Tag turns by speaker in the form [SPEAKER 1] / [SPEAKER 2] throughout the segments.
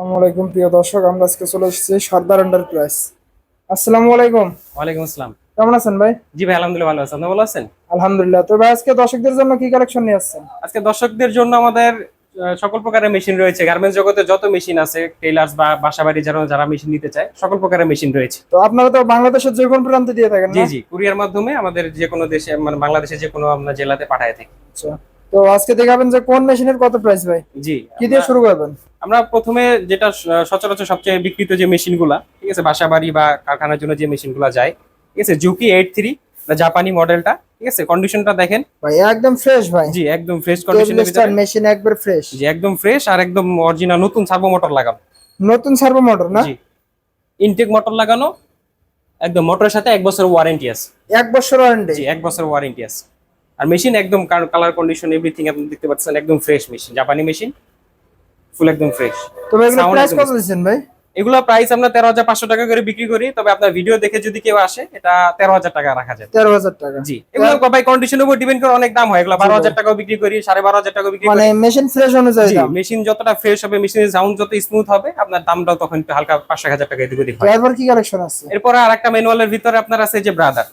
[SPEAKER 1] আসসালামু আলাইকুম প্রিয় দর্শক আমরা আজকে চলে এসেছি সর্দার এন্টারপ্রাইজ আসসালামু আলাইকুম।
[SPEAKER 2] ওয়ালাইকুম আসসালাম।
[SPEAKER 1] কেমন আছেন ভাই?
[SPEAKER 2] জি ভাই আলহামদুলিল্লাহ ভালো আছেন আপনি ভালো আছেন?
[SPEAKER 1] আলহামদুলিল্লাহ। তো ভাই আজকে দর্শকদের জন্য কি কালেকশন নিয়ে আসছেন?
[SPEAKER 2] আজকে দর্শকদের জন্য আমাদের সকল প্রকারের মেশিন রয়েছে। গার্মেন্টস জগতে যত মেশিন আছে টেলার্স বা বাসাবাড়ি যারা যারা মেশিন নিতে চায় সকল প্রকারের মেশিন রয়েছে।
[SPEAKER 1] তো আপনারা তো বাংলাদেশের যে কোনো প্রান্তে দিয়ে থাকেন
[SPEAKER 2] জি জি। কুরিয়ার মাধ্যমে আমাদের যে কোনো দেশে মানে বাংলাদেশের যে কোনো আপনার জেলাতে পাঠায় থাকি।
[SPEAKER 1] আচ্ছা। তো আজকে দেখাবেন যে কোন মেশিনের কত প্রাইস ভাই?
[SPEAKER 2] জি
[SPEAKER 1] কি দিয়ে শুরু করবেন?
[SPEAKER 2] আমরা প্রথমে যেটা সচরাচর সবচেয়ে বিক্রিত যে মেশিনগুলা ঠিক আছে বাসাবাড়ি বা কারখানার জন্য যে মেশিনগুলা যায় ঠিক আছে জুকি এইট থ্রি জাপানি মডেলটা ঠিক আছে কন্ডিশনটা দেখেন।
[SPEAKER 1] ভাই একদম ফ্রেশ ভাই।
[SPEAKER 2] জি একদম ফ্রেশ কন্ডিশনের ভিতরে।
[SPEAKER 1] মেশিন একবার ফ্রেশ
[SPEAKER 2] জি একদম ফ্রেশ আর একদম অরিজিনাল নতুন সার্ভো মোটর লাগানো।
[SPEAKER 1] নতুন সার্ভো মোটর না?
[SPEAKER 2] জি। ইনটেক মোটর লাগানো একদম মোটরের সাথে এক বছর ওয়ারেন্টি আছে।
[SPEAKER 1] এক বছর ওয়ারেন্টি
[SPEAKER 2] জি এক বছর ওয়ারেন্টি আছে। আর মেশিন একদম কালার কন্ডিশন এভরিথিং আপনি দেখতে পাচ্ছেন একদম ফ্রেশ মেশিন জাপানি মেশিন ফুল একদম ফ্রেশ
[SPEAKER 1] তো ভাই এগুলো প্রাইস কত দিচ্ছেন ভাই?
[SPEAKER 2] এগুলো প্রাইস আমরা তেরো হাজার পাঁচশো টাকা করে বিক্রি করি তবে আপনার ভিডিও দেখে যদি কেউ আসে এটা তেরো হাজার টাকা রাখা যায়।
[SPEAKER 1] তেরো হাজার টাকা।
[SPEAKER 2] জি এগুলো ভাই কন্ডিশনের উপর ডিপেন্ড করে অনেক দাম হয় এগুলো বারো হাজার টাকাও বিক্রি করি সাড়ে বারো হাজার টাকা বিক্রি
[SPEAKER 1] মানে মেশিন ফ্রেশ অনুযায়ী দাম।
[SPEAKER 2] মেশিন যতটা ফ্রেশ হবে মেশিনের সাউন্ড যত স্মুথ হবে আপনার দামটাও তখন হালকা পাঁচশো হাজার টাকা এদিক
[SPEAKER 1] ড্রাইভার কি কালেকশন আছে?
[SPEAKER 2] এরপরে আর একটা ম্যানুয়ালের ভিতরে আপনার আছে যে ব্রাদার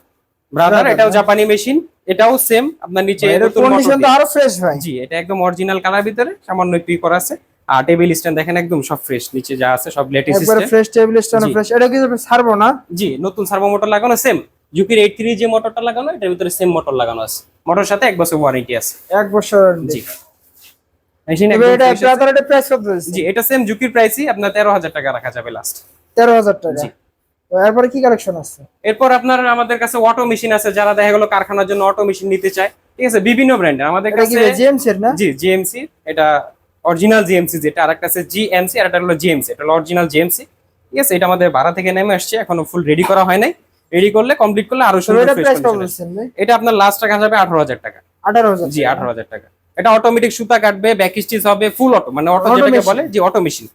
[SPEAKER 2] ব্রাদার এটাও। জাপানি মেশিন এটাও সেম আপনার নিচে
[SPEAKER 1] কন্ডিশন তো আরও ফ্রেশ ভাই।
[SPEAKER 2] জি এটা একদম অরিজিনাল কালার ভিতরে সামান্য একটু করা আছে। আর টেবিল স্ট্যান্ড দেখেন একদম সব ফ্রেশ নিচে যা আছে সব লেটেস্ট
[SPEAKER 1] একবার ফ্রেশ টেবিল স্ট্যান্ড। ফ্রেশ এটা কি ছাড়বো না?
[SPEAKER 2] জি নতুন সার্ভো মোটর লাগানো সেম এইট থ্রি যে মোটরটা লাগানো এটার ভিতরে সেম মোটর লাগানো আছে। মোটরের সাথে এক বছর ওয়ারেন্টি আছে।
[SPEAKER 1] এক বছর
[SPEAKER 2] জি। মেশিন
[SPEAKER 1] এটা এটা প্রাইস কত
[SPEAKER 2] জি এটা সেম জুকির প্রাইসই আপনার তেরো হাজার টাকা রাখা যাবে লাস্ট
[SPEAKER 1] তেরো হাজার টাকা।
[SPEAKER 2] জি।
[SPEAKER 1] এরপরে কি কালেকশন আছে?
[SPEAKER 2] এরপর আপনার আমাদের কাছে অটো মেশিন আছে যারা দেখা গেলো কারখানার জন্য অটো মেশিন নিতে চায়। ঠিক আছে? বিভিন্ন ব্র্যান্ডের আমাদের কাছে
[SPEAKER 1] এর না?
[SPEAKER 2] জি জিএমসি এটা অরিজিনাল জিএমসি যেটা আর একটা আছে জিএমসি আর একটা হলো জিএমসি এটা হলো অরিজিনাল জিএমসি ঠিক আছে? এটা আমাদের ভাড়া থেকে নেমে আসছে এখনও ফুল রেডি করা হয় নাই। রেডি করলে কমপ্লিট করলে
[SPEAKER 1] আরও
[SPEAKER 2] সুন্দর
[SPEAKER 1] এটা
[SPEAKER 2] আপনার লাস্ট টাকা যাবে আঠারো হাজার টাকা।
[SPEAKER 1] আঠারো হাজার
[SPEAKER 2] জি আঠারো হাজার টাকা। এটা অটোমেটিক সুতা কাটবে ব্যাক স্টিচ হবে ফুল অটো মানে অটো যেটাকে বলে জি অটো মেশিন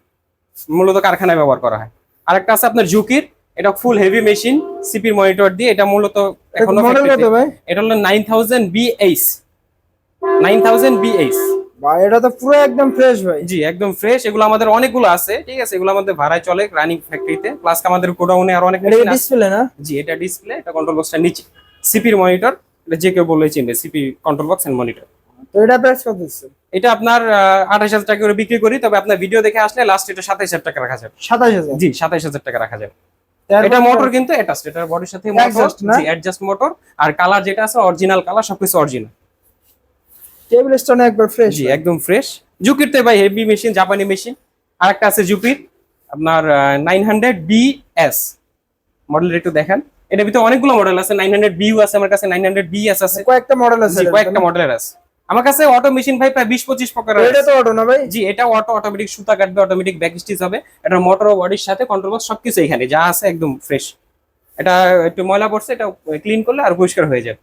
[SPEAKER 2] মূলত কারখানায় ব্যবহার করা হয়। আরেকটা আছে আপনার জুকির এটা ফুল হেভি মেশিন সিপির মনিটর দিয়ে এটা মূলত এখনও
[SPEAKER 1] মডেল কত ভাই?
[SPEAKER 2] এটা হলো nine thousand BH nine thousand BH
[SPEAKER 1] ভাই এটা তো পুরো একদম ফ্রেশ ভাই।
[SPEAKER 2] জি একদম ফ্রেশ এগুলো আমাদের অনেকগুলো আছে ঠিক আছে? এগুলো আমাদের ভাড়ায় চলে রানিং ফ্যাক্টরিতে প্লাস আমাদের গোডাউনে আর অনেক আছে।
[SPEAKER 1] ডিসপ্লে না?
[SPEAKER 2] জি এটা ডিসপ্লে এটা কন্ট্রোল বক্সটা নিচে। সিপির মনিটর এটা যে কেউ বলে চিনবে CP control box and monitor
[SPEAKER 1] তো এটা প্রাইস কত দিচ্ছে?
[SPEAKER 2] এটা আপনার আঠাশ হাজার টাকা করে বিক্রি করি তবে আপনার ভিডিও দেখে আসলে লাস্ট এটা সাতাইশ হাজার টাকা রাখা যাবে।
[SPEAKER 1] সাতাশ হাজার?
[SPEAKER 2] জি সাতাইশ হাজার টাকা রাখা যাবে। এটা মোটর কিন্তু অ্যাটাচড এটার বডির সাথে মোটর
[SPEAKER 1] না?
[SPEAKER 2] জি অ্যাডজাস্ট মোটর আর কালার যেটা আছে অরিজিনাল কালার সবকিছু অরিজিনাল
[SPEAKER 1] টেবিল স্ট্যান্ড একবার ফ্রেশ
[SPEAKER 2] জি একদম ফ্রেশ জুকির তো ভাই হেভি মেশিন জাপানি মেশিন আরেকটা আছে জুপির আপনার নাইন হান্ড্রেড বি মডেল একটু দেখেন। এটার ভিতরে অনেকগুলো মডেল আছে নাইন হান্ড্রেড বিউ আছে আমার কাছে নাইন হান্ড্রেড বি আছে।
[SPEAKER 1] কয়েকটা মডেল আছে
[SPEAKER 2] কয়েকটা। মডেলের আছে। আমার কাছে অটো মেশিন ভাই প্রায় বিশ পঁচিশ প্রকার
[SPEAKER 1] এটা তো অটো না ভাই?
[SPEAKER 2] জি এটা অটো অটোমেটিক সুতা কাটবে অটোমেটিক ব্যাক স্টিচ হবে। এটা মোটর বডির সাথে কন্ট্রোল বক্স সবকিছু এখানে যা আছে একদম ফ্রেশ এটা একটু ময়লা পড়ছে এটা ক্লিন করলে আর পরিষ্কার হয়ে যাবে।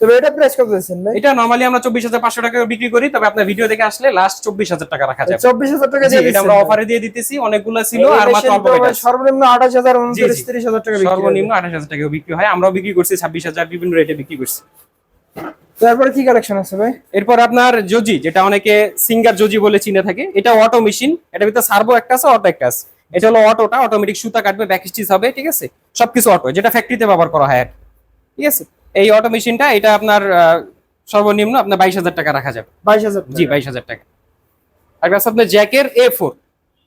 [SPEAKER 1] তবে এটা প্রাইস কত ভাই?
[SPEAKER 2] এটা নর্মালি আমরা চব্বিশ হাজার পাঁচশো টাকা বিক্রি করি তবে আপনার ভিডিও দেখে আসলে লাস্ট চব্বিশ হাজার টাকা রাখা যাবে।
[SPEAKER 1] চব্বিশ হাজার টাকা
[SPEAKER 2] জি,
[SPEAKER 1] দিয়ে
[SPEAKER 2] এটা আমরা অফারে দিয়ে দিতেছি অনেকগুলো ছিল আর মাত্র অল্প আছে।
[SPEAKER 1] সর্বনিম্ন আঠাশ হাজার
[SPEAKER 2] জি,
[SPEAKER 1] উনত্রিশ
[SPEAKER 2] জি।
[SPEAKER 1] তিরিশ হাজার টাকা বিক্রি
[SPEAKER 2] সর্বনিম্ন
[SPEAKER 1] হয়।
[SPEAKER 2] আঠাশ হাজার টাকা বিক্রি হয় আমরাও বিক্রি করছি ছাব্বিশ হাজার বিভিন্ন রেটে বিক্রি করছি।
[SPEAKER 1] তারপরে কি কালেকশন আছে ভাই?
[SPEAKER 2] এরপর আপনার জজি যেটা অনেকে সিঙ্গার জজি বলে চিনে থাকে এটা অটো মেশিন এটা ভিতরে সার্ভো একটা আছে অটো একটা আছে। এটা হলো অটোটা অটোমেটিক সুতা কাটবে ব্যাক স্টিচ হবে ঠিক আছে? সবকিছু অটো যেটা ফ্যাক্টরিতে ব্যবহার করা হয় ঠিক আছে? এই অটো মেশিনটা এটা আপনার সর্বনিম্ন আপনার বাইশ হাজার টাকা রাখা যাবে।
[SPEAKER 1] বাইশ হাজার
[SPEAKER 2] জি বাইশ হাজার টাকা। আর আছে আপনার জ্যাকের এ ফোর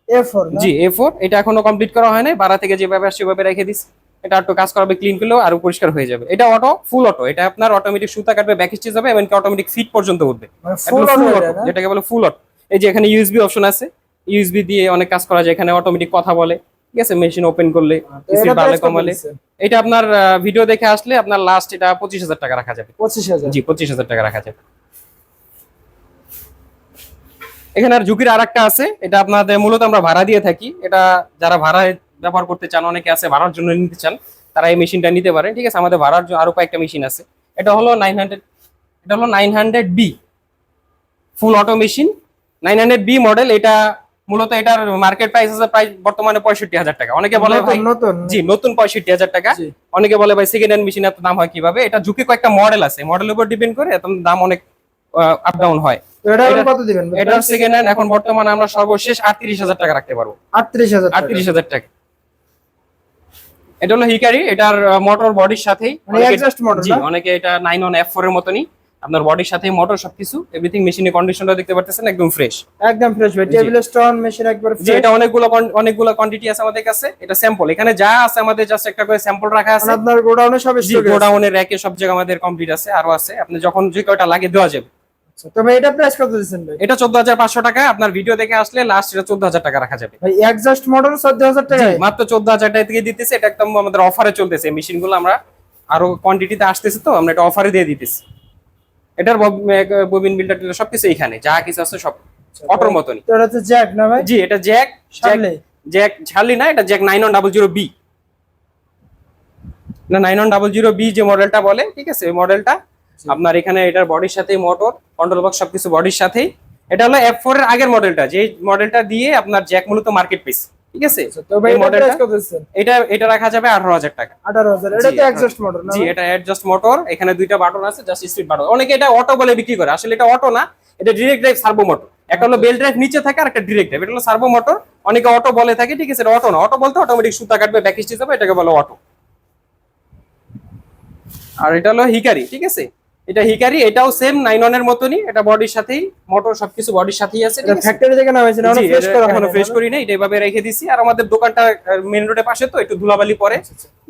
[SPEAKER 1] এ ফোর
[SPEAKER 2] জি এ ফোর এটা এখনও কমপ্লিট করা হয় নাই বাড়া থেকে যেভাবে আসছে সেভাবে রেখে দিস এটা একটু কাজ করাবে ক্লিন করলেও আরও পরিষ্কার হয়ে যাবে। এটা অটো ফুল অটো এটা আপনার অটোমেটিক সুতা কাটবে ব্যাক স্টিচ হবে এমনকি অটোমেটিক ফিট পর্যন্ত উঠবে।
[SPEAKER 1] ফুল
[SPEAKER 2] ফুল
[SPEAKER 1] অটো
[SPEAKER 2] যেটাকে বলে ফুল অটো এই যে এখানে ইউএসবি অপশন আছে। ইউএসবি দিয়ে অনেক কাজ করা যায় এখানে অটোমেটিক কথা বলে। ঠিক আছে? মেশিন ওপেন করলে স্পিড বাড়লে কমালে। এটা আপনার ভিডিও দেখে আসলে আপনার লাস্ট এটা পঁচিশ হাজার টাকা রাখা যাবে।
[SPEAKER 1] পঁচিশ হাজার?
[SPEAKER 2] জি পঁচিশ হাজার টাকা রাখা যাবে। এখানে আর ঝুঁকির আর একটা আছে। এটা আপনাদের মূলত আমরা ভাড়া দিয়ে থাকি। এটা যারা ভাড়ায় ব্যবহার করতে চান অনেকে আছে ভাড়ার জন্য নিতে চান তারা এই মেশিনটা নিতে পারে ঠিক আছে আমাদের ভাড়ার জন্য আরও কয়েকটা মেশিন আছে। এটা হলো নাইন হান্ড্রেড এটা হলো nine hundred B full auto machine nine hundred B model এটা মূলত এটার মার্কেট প্রাইস আছে প্রায় বর্তমানে পঁয়ষট্টি হাজার টাকা। অনেকে বলে ভাই জি নতুন পঁয়ষট্টি হাজার টাকা। অনেকে বলে ভাই সেকেন্ড হ্যান্ড মেশিন এত দাম হয় কীভাবে? এটা ঝুঁকি কয়েকটা মডেল আছে। মডেলের উপর ডিপেন্ড করে এত দাম অনেক আপ ডাউন হয়।
[SPEAKER 1] এটা
[SPEAKER 2] এটার সেকেন্ড হ্যান্ড এখন বর্তমানে আমরা সর্বশেষ আটত্রিশ হাজার টাকা রাখতে পারব।
[SPEAKER 1] আটত্রিশ হাজার
[SPEAKER 2] আটত্রিশ হাজার টাকা। এটা হলো হিকারি এটার মোটর বডির সাথেই।
[SPEAKER 1] মানে
[SPEAKER 2] অনেকে- এটা নাইন অন এফ ফোর এর মতনই। আপনার বডির সাথে মোটর সবকিছু এভরিথিং মেশিনের কন্ডিশনটা দেখতে পারতেছেন একদম ফ্রেশ
[SPEAKER 1] একদম ফ্রেশ ভাই। টেবিল স্টোন মেশিন একবার
[SPEAKER 2] যে এটা অনেকগুলো অনেকগুলো কোয়ান্টিটি আছে আমাদের কাছে এটা স্যাম্পল এখানে যা আছে আমাদের জাস্ট একটা করে স্যাম্পল রাখা আছে।
[SPEAKER 1] আপনার গোডাউনে সব স্টক
[SPEAKER 2] গোডাউনের র্যাকে সব জায়গা আমাদের কমপ্লিট আছে আরও আছে। আপনি যখন যে কয়টা লাগে দেওয়া যাবে।
[SPEAKER 1] তবে এটা প্রাইস কত দিচ্ছেন ভাই?
[SPEAKER 2] এটা চোদ্দ হাজার পাঁচশো টাকা আপনার ভিডিও দেখে আসলে লাস্ট এটা চোদ্দ হাজার টাকা রাখা যাবে।
[SPEAKER 1] ভাই এক্সস্ট মডেল চোদ্দ হাজার
[SPEAKER 2] জি, মাত্র চোদ্দ হাজার টাকা থেকে দিতেছে এটা একদম আমাদের অফারে চলতেছে। মেশিনগুলো আমরা আরও কোয়ান্টিটিতে আসতেছে তো আমরা এটা অফারে দিয়ে দিতেছি। এটার ববিন বিল্ডার সবকিছু এখানে যা কিছু আছে সব অটোর মতনই।
[SPEAKER 1] এটা হচ্ছে জ্যাক না ভাই?
[SPEAKER 2] জি এটা জ্যাক জ্যাক ঝালি? না এটা Jack nine one double zero B না nine one double zero B যে মডেলটা বলে ঠিক আছে মডেলটা আপনার এখানে এটার বডির সাথে মোটর কন্ট্রোল বক্স সবকিছু বডির সাথেই। এটা হলো এফ ফোর এর আগের মডেলটা যে মডেলটা দিয়ে আপনার জ্যাক মূলত মার্কেট পিস ঠিক আছে? এই
[SPEAKER 1] এটা
[SPEAKER 2] এটা এটা রাখা যাবে আঠারো হাজার টাকা।
[SPEAKER 1] আঠারো হাজার এটা তো মডেল না
[SPEAKER 2] জি এটা অ্যাডজাস্ট মোটর এখানে দুইটা বাটন আছে জাস্ট স্পিড বাটন অনেকে এটা অটো বলে বিক্রি করে আসলে এটা অটো না এটা ডিরেক্ট ড্রাইভ সার্ভো মোটর একটা হলো বেল ড্রাইভ নিচে থাকে আর একটা ডিরেক্ট ড্রাইভ এটা হলো সার্ভো মোটর অনেকে অটো বলে থাকে ঠিক আছে এটা অটো না। অটো বলতে অটোমেটিক সুতা কাটবে ব্যাক স্টিচ হবে এটাকে বলে অটো আর এটা হলো হিকারি ঠিক আছে? এটা হিকারি এটাও সেম নাইন এর মতনই। এটা বডির সাথেই মোটর সবকিছু বডির সাথেই আছে
[SPEAKER 1] এটা ফ্যাক্টরি থেকে না হয়েছে না ফ্রেশ করা
[SPEAKER 2] এখনও ফ্রেশ করি নাই এটা এভাবে রেখে দিছি। আর আমাদের দোকানটা মেন রোডের পাশে তো একটু ধুলাবালি পরে।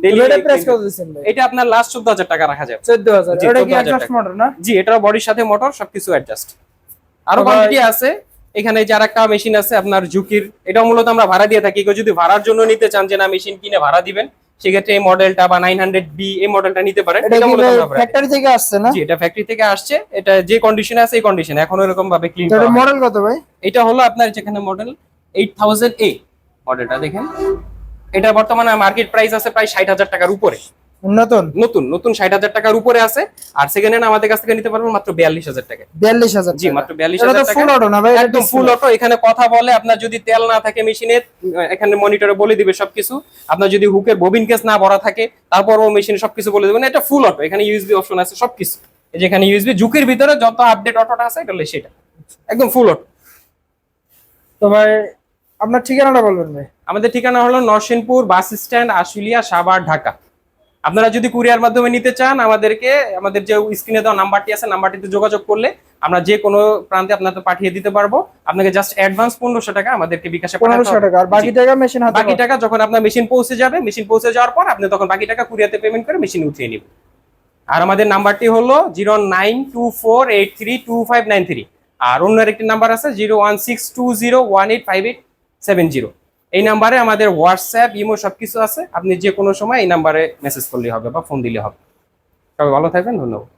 [SPEAKER 2] Daily
[SPEAKER 1] এটা প্রাইস কত দিচ্ছেন ভাই?
[SPEAKER 2] এটা আপনার লাস্ট চোদ্দ হাজার টাকা রাখা যাবে।
[SPEAKER 1] হাজার
[SPEAKER 2] জি,
[SPEAKER 1] এটা কি
[SPEAKER 2] 14,000 টাকা।
[SPEAKER 1] মডেল না?
[SPEAKER 2] জি এটার বডির সাথে মোটর সবকিছু অ্যাডজাস্ট
[SPEAKER 1] আরও
[SPEAKER 2] কোয়ান্টিটি আছে। এখানে যার একটা মেশিন আছে আপনার ঝুঁকির এটা মূলত আমরা ভাড়া দিয়ে থাকি। কেউ যদি ভাড়ার জন্য নিতে চান যে না মেশিন কিনে ভাড়া দিবেন সেক্ষেত্রে এই মডেলটা বা নাইন হান্ড্রেড বি এই মডেলটা নিতে পারেন।
[SPEAKER 1] ফ্যাক্টরি থেকে আসছে না?
[SPEAKER 2] জি এটা ফ্যাক্টরি থেকে আসছে। এটা যে কন্ডিশনে আছে এই কন্ডিশনে এখন এরকম ভাবে ক্লিন
[SPEAKER 1] এটা মডেল কত ভাই?
[SPEAKER 2] এটা হলো আপনার যেখানে মডেল এইট থাউজেন্ড এ মডেলটা দেখেন। এটা বর্তমানে মার্কেট প্রাইস আছে প্রায় ষাট হাজার টাকার উপরে।
[SPEAKER 1] নতুন
[SPEAKER 2] নতুন নতুন ষাট হাজার টাকার উপরে আছে আর সেকেন্ড হ্যান্ড আমাদের কাছ থেকে নিতে পারবেন মাত্র বিয়াল্লিশ হাজার টাকা
[SPEAKER 1] বিয়াল্লিশ হাজার
[SPEAKER 2] জি মাত্র বিয়াল্লিশ হাজার
[SPEAKER 1] ফুল অটো না ভাই?
[SPEAKER 2] একদম ফুল অটো এখানে কথা বলে আপনার যদি তেল না থাকে মেশিনে এখানে মনিটরে বলে দিবে সবকিছু। আপনার যদি হুকের ববিন কেস না ভরা থাকে তারপর ও মেশিনে সবকিছু বলে দেবেন। এটা ফুল অটো এখানে ইউএসবি অপশন আছে সবকিছু। এই যে এখানে ইউএসবি ঝুঁকির ভিতরে যত আপডেট অটোটা আছে এটা সেটা। একদম ফুল অটো
[SPEAKER 1] তো ভাই আপনার ঠিকানাটা বলবেন ভাই?
[SPEAKER 2] আমাদের ঠিকানা হলো নরসিংপুর বাস স্ট্যান্ড আশুলিয়া সাভার ঢাকা। আপনারা যদি কুরিয়ার মাধ্যমে নিতে চান আমাদেরকে আমাদের যে স্ক্রিনে দেওয়া নাম্বারটি আছে নাম্বারটিতে যোগাযোগ করলে আমরা যে কোনো প্রান্তে আপনাদের পাঠিয়ে দিতে পারব। আপনাকে জাস্ট অ্যাডভান্স পনেরোশো টাকা আমাদেরকে বিকাশে
[SPEAKER 1] পনেরোশো টাকা। আর বাকি টাকা মেশিন
[SPEAKER 2] বাকি টাকা যখন আপনার মেশিন পৌঁছে যাবে মেশিন পৌঁছে যাওয়ার পর আপনি তখন বাকি টাকা কুরিয়াতে পেমেন্ট করে মেশিন উঠিয়ে নেবেন। আর আমাদের নাম্বারটি হলো zero nine two four eight three two five nine three. আর অন্য আরেকটি নাম্বার আছে zero one six two zero one eight five eight seven zero. এই নাম্বারে আমাদের হোয়াটসঅ্যাপ ইমো সব কিছু আছে। আপনি যে কোনো সময় এই নাম্বারে মেসেজ করলে হবে বা ফোন দিলে হবে। সবাই ভালো থাকবেন, ধন্যবাদ।